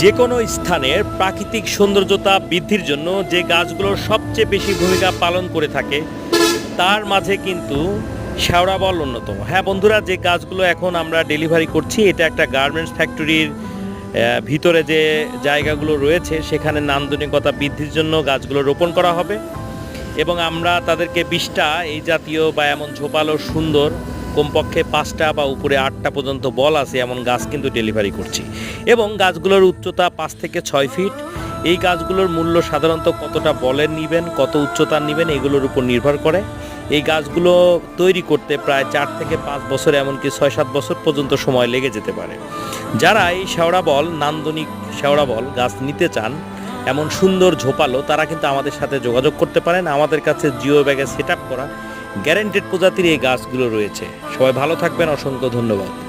যে কোনো স্থানের প্রাকৃতিক সৌন্দর্যতা বৃদ্ধির জন্য যে গাছগুলো সবচেয়ে বেশি ভূমিকা পালন করে থাকে, তার মাঝে কিন্তু শেওড়া বল অন্যতম। হ্যাঁ বন্ধুরা, যে গাছগুলো এখন আমরা ডেলিভারি করছি, এটা একটা গার্মেন্টস ফ্যাক্টরির ভিতরে যে জায়গাগুলো রয়েছে, সেখানে নান্দনিকতা বৃদ্ধির জন্য গাছগুলো রোপণ করা হবে। এবং আমরা তাদেরকে বিশটা, এই জাতীয় বা এমন ঝোপালো সুন্দর কমপক্ষে পাঁচটা বা উপরে আটটা পর্যন্ত বল আছে, এমন গাছ কিন্তু ডেলিভারি করছি। এবং গাছগুলোর উচ্চতা পাঁচ থেকে ছয় ফিট। এই গাছগুলোর মূল্য সাধারণত কতটা বলের নেবেন, কত উচ্চতার নেবেন, এগুলোর উপর নির্ভর করে। এই গাছগুলো তৈরি করতে প্রায় চার থেকে পাঁচ বছর, এমনকি ছয় সাত বছর পর্যন্ত সময় লেগে যেতে পারে। যারা এই শেওড়া বল, নান্দনিক শেওড়া বল গাছ নিতে চান, এমন সুন্দর ঝোপালো, তারা কিন্তু আমাদের সাথে যোগাযোগ করতে পারেন। আমাদের কাছে জিও ব্যাগে সেট করা। গ্যারেন্টেড প্রজাতির এই গাছগুলো রয়েছে। সবাই ভালো থাকবেন অসংখ্য ধন্যবাদ।